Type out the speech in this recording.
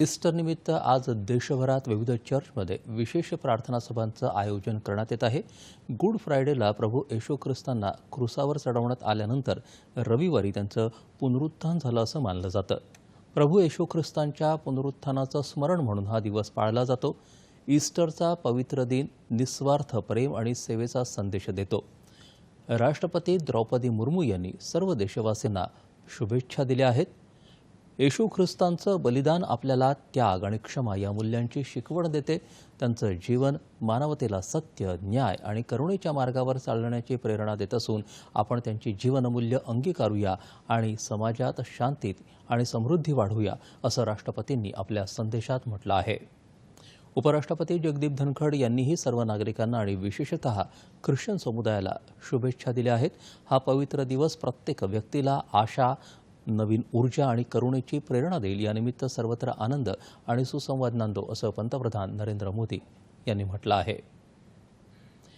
ईस्टरनिमित्त आज देशभरात विविध चर्चमध्ये विशेष प्रार्थना सभांचं आयोजन करण्यात येत आहे. गुड फ्रायडेला प्रभू येशू ख्रिस्तांना क्रुसावर चढवण्यात आल्यानंतर रविवारी त्यांचं पुनरुत्थान झालं असं मानलं जातं. प्रभू येशू ख्रिस्तांच्या पुनरुत्थानाचं स्मरण म्हणून हा दिवस पाळला जातो. ईस्टरचा पवित्र दिन निस्वार्थ प्रेम आणि सेवेचा संदेश देतो. राष्ट्रपती द्रौपदी मुर्मू यांनी सर्व देशवासीयांना शुभेच्छा दिल्या आहेत. येशू ख्रिस्तांचं बलिदान आपल्याला त्याग आणि क्षमा या मूल्यांची शिकवण देते. त्यांचं जीवन मानवतेला सत्य न्याय आणि करुणेच्या मार्गावर चालण्याची प्रेरणा देत असून आपण त्यांची जीवनमूल्य अंगीकारूया आणि समाजात शांतीत आणि समृद्धी वाढवूया असं राष्ट्रपतींनी आपल्या संदेशात म्हटलं आहे. उपराष्ट्रपती जगदीप धनखड यांनीही सर्व नागरिकांना आणि विशेषतः ख्रिश्चन समुदायाला शुभेच्छा दिल्या आहेत. हा पवित्र दिवस प्रत्येक व्यक्तीला आशा नवीन ऊर्जा आणि करुणेची प्रेरणा देईल. यानिमित्त सर्वत्र आनंद आणि सुसंवाद नांदो असं पंतप्रधान नरेंद्र मोदी यांनी म्हटलं आहे.